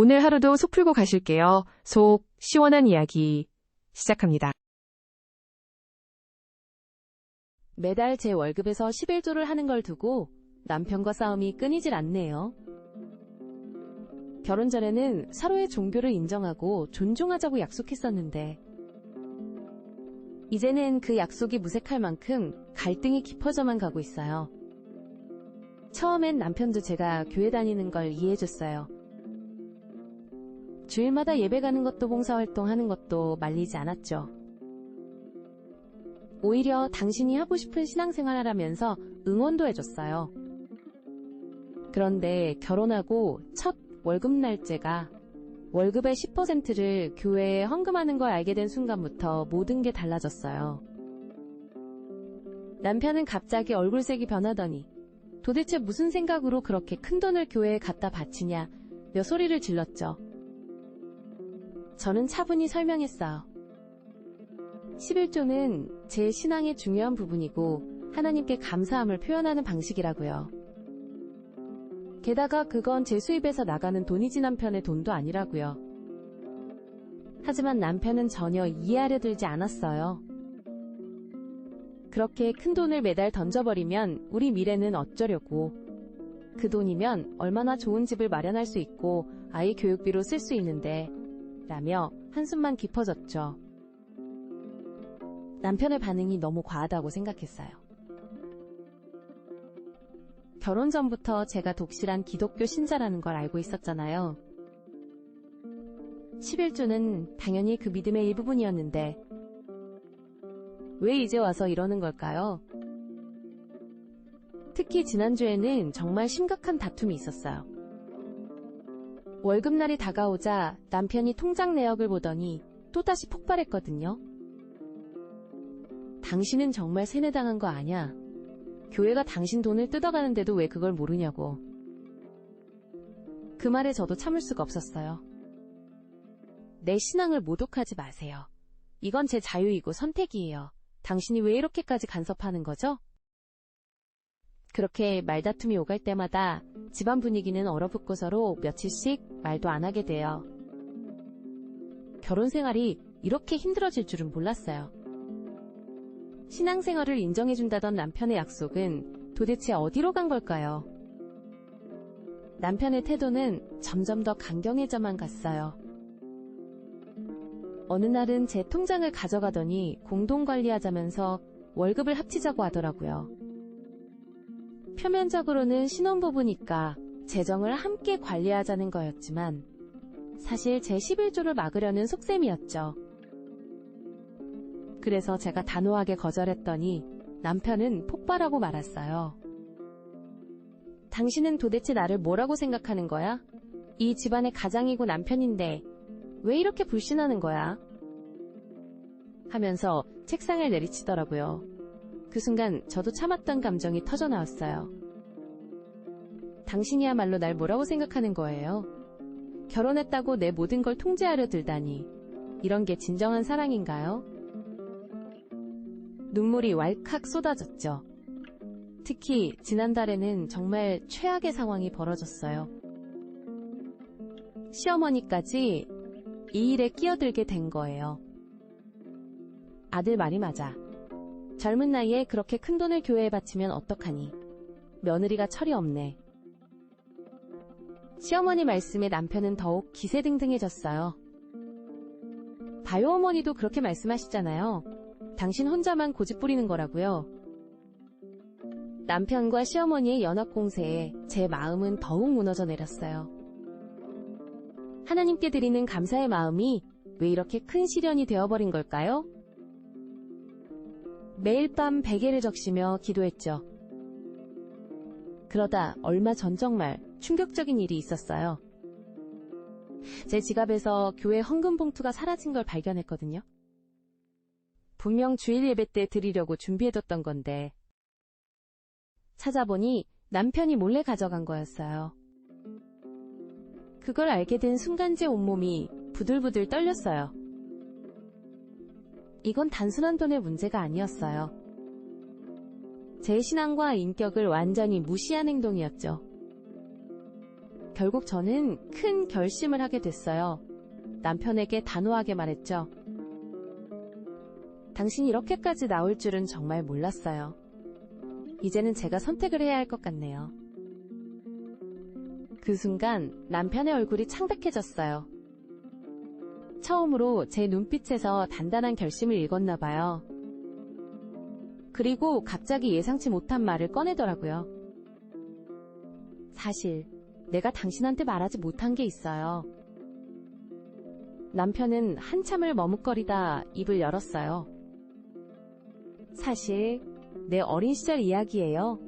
오늘 하루도 속 풀고 가실게요. 속 시원한 이야기 시작합니다. 매달 제 월급에서 11조를 하는 걸 두고 남편과 싸움이 끊이질 않네요. 결혼 전에는 서로의 종교를 인정하고 존중하자고 약속했었는데, 이제는 그 약속이 무색할 만큼 갈등이 깊어져만 가고 있어요. 처음엔 남편도 제가 교회 다니는 걸 이해해줬어요. 주일마다 예배 가는 것도 봉사활동 하는 것도 말리지 않았죠. 오히려 당신이 하고 싶은 신앙생활 하라면서 응원도 해줬어요. 그런데 결혼하고 첫 월급 날짜가 월급의 10%를 교회에 헌금하는 걸 알게 된 순간부터 모든 게 달라졌어요. 남편은 갑자기 얼굴색이 변하더니 도대체 무슨 생각으로 그렇게 큰 돈을 교회에 갖다 바치냐 며 소리를 질렀죠. 저는 차분히 설명했어요. 11조는 제 신앙의 중요한 부분이고 하나님께 감사함을 표현하는 방식이라고요. 게다가 그건 제 수입에서 나가는 돈이지 남편의 돈도 아니라고요. 하지만 남편은 전혀 이해하려 들지 않았어요. 그렇게 큰 돈을 매달 던져버리면 우리 미래는 어쩌려고. 그 돈이면 얼마나 좋은 집을 마련할 수 있고 아이 교육비로 쓸 수 있는데 라며 한숨만 깊어졌죠. 남편의 반응이 너무 과하다고 생각했어요. 결혼 전부터 제가 독실한 기독교 신자라는 걸 알고 있었잖아요. 11조는 당연히 그 믿음의 일부분이었는데, 왜 이제 와서 이러는 걸까요? 특히 지난주에는 정말 심각한 다툼이 있었어요. 월급날이 다가오자 남편이 통장 내역을 보더니 또다시 폭발했거든요. 당신은 정말 세뇌당한 거 아냐? 교회가 당신 돈을 뜯어가는데도 왜 그걸 모르냐고. 그 말에 저도 참을 수가 없었어요. 내 신앙을 모독하지 마세요. 이건 제 자유이고 선택이에요. 당신이 왜 이렇게까지 간섭하는 거죠? 그렇게 말다툼이 오갈 때마다 집안 분위기는 얼어붙고 서로 며칠씩 말도 안 하게 돼요. 결혼 생활이 이렇게 힘들어질 줄은 몰랐어요. 신앙생활을 인정해준다던 남편의 약속은 도대체 어디로 간 걸까요? 남편의 태도는 점점 더 강경해져만 갔어요. 어느 날은 제 통장을 가져가더니 공동관리하자면서 월급을 합치자고 하더라고요. 표면적으로는 신혼부부니까 재정을 함께 관리하자는 거였지만 사실 제 11조를 막으려는 속셈이었죠. 그래서 제가 단호하게 거절했더니 남편은 폭발하고 말았어요. 당신은 도대체 나를 뭐라고 생각하는 거야? 이 집안의 가장이고 남편인데 왜 이렇게 불신하는 거야? 하면서 책상을 내리치더라고요. 그 순간 저도 참았던 감정이 터져 나왔어요. 당신이야말로 날 뭐라고 생각하는 거예요? 결혼했다고 내 모든 걸 통제하려 들다니. 이런 게 진정한 사랑인가요? 눈물이 왈칵 쏟아졌죠. 특히 지난달에는 정말 최악의 상황이 벌어졌어요. 시어머니까지 이 일에 끼어들게 된 거예요. 아들 말이 맞아. 젊은 나이에 그렇게 큰 돈을 교회에 바치면 어떡하니. 며느리가 철이 없네. 시어머니 말씀에 남편은 더욱 기세등등해졌어요. 바요 어머니도 그렇게 말씀하시잖아요. 당신 혼자만 고집 부리는 거라고요. 남편과 시어머니의 연합 공세에 제 마음은 더욱 무너져 내렸어요. 하나님께 드리는 감사의 마음이 왜 이렇게 큰 시련이 되어버린 걸까요? 매일 밤 베개를 적시며 기도했죠. 그러다 얼마 전 정말 충격적인 일이 있었어요. 제 지갑에서 교회 헌금 봉투가 사라진 걸 발견했거든요. 분명 주일 예배 때 드리려고 준비해뒀던 건데 찾아보니 남편이 몰래 가져간 거였어요. 그걸 알게 된 순간 제 온몸이 부들부들 떨렸어요. 이건 단순한 돈의 문제가 아니었어요. 제 신앙과 인격을 완전히 무시한 행동이었죠. 결국 저는 큰 결심을 하게 됐어요. 남편에게 단호하게 말했죠. 당신 이렇게까지 나올 줄은 정말 몰랐어요. 이제는 제가 선택을 해야 할 것 같네요. 그 순간 남편의 얼굴이 창백해졌어요. 처음으로 제 눈빛에서 단단한 결심을 읽었나 봐요. 그리고 갑자기 예상치 못한 말을 꺼내더라고요. 사실 내가 당신한테 말하지 못한 게 있어요. 남편은 한참을 머뭇거리다 입을 열었어요. 사실 내 어린 시절 이야기예요.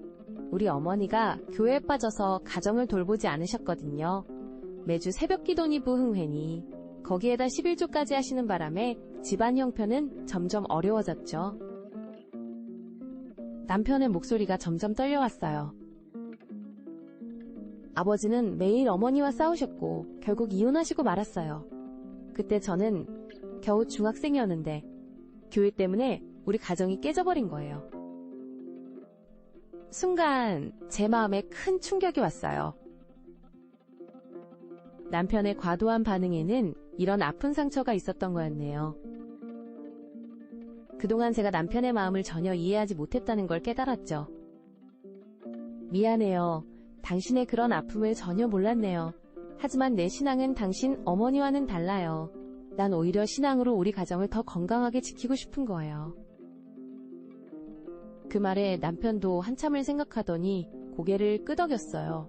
우리 어머니가 교회에 빠져서 가정을 돌보지 않으셨거든요. 매주 새벽 기도니 부 흥회니 거기에다 11조까지 하시는 바람에 집안 형편은 점점 어려워졌죠. 남편의 목소리가 점점 떨려왔어요. 아버지는 매일 어머니와 싸우셨고 결국 이혼하시고 말았어요. 그때 저는 겨우 중학생이었는데 교회 때문에 우리 가정이 깨져버린 거예요. 순간 제 마음에 큰 충격이 왔어요. 남편의 과도한 반응에는 이런 아픈 상처가 있었던 거였네요. 그동안 제가 남편의 마음을 전혀 이해하지 못했다는 걸 깨달았죠. 미안해요. 당신의 그런 아픔을 전혀 몰랐네요. 하지만 내 신앙은 당신 어머니와는 달라요. 난 오히려 신앙으로 우리 가정을 더 건강하게 지키고 싶은 거예요. 그 말에 남편도 한참을 생각하더니 고개를 끄덕였어요.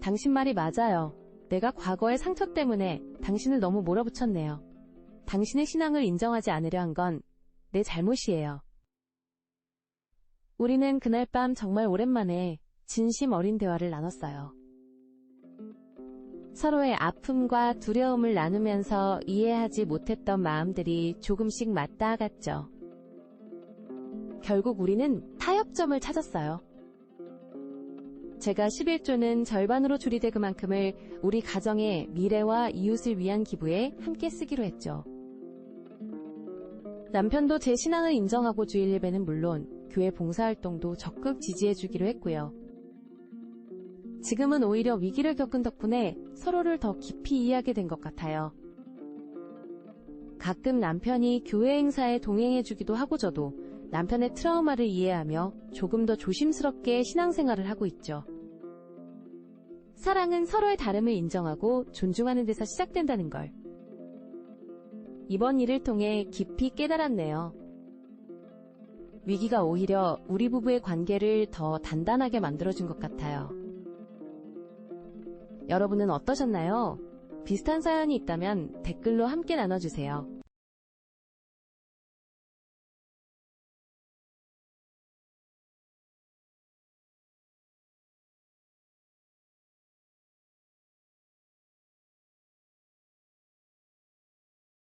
당신 말이 맞아요. 내가 과거의 상처 때문에 당신을 너무 몰아붙였네요. 당신의 신앙을 인정하지 않으려 한 건 내 잘못이에요. 우리는 그날 밤 정말 오랜만에 진심 어린 대화를 나눴어요. 서로의 아픔과 두려움을 나누면서 이해하지 못했던 마음들이 조금씩 맞닿아갔죠. 결국 우리는 타협점을 찾았어요. 제가 11조는 절반으로 줄이되 그만큼을 우리 가정의 미래와 이웃을 위한 기부에 함께 쓰기로 했죠. 남편도 제 신앙을 인정하고 주일 예배는 물론 교회 봉사활동도 적극 지지해주기로 했고요. 지금은 오히려 위기를 겪은 덕분에 서로를 더 깊이 이해하게 된 것 같아요. 가끔 남편이 교회 행사에 동행해주기도 하고 저도 남편의 트라우마를 이해하며 조금 더 조심스럽게 신앙생활을 하고 있죠. 사랑은 서로의 다름을 인정하고 존중하는 데서 시작된다는 걸. 이번 일을 통해 깊이 깨달았네요. 위기가 오히려 우리 부부의 관계를 더 단단하게 만들어준 것 같아요. 여러분은 어떠셨나요? 비슷한 사연이 있다면 댓글로 함께 나눠주세요.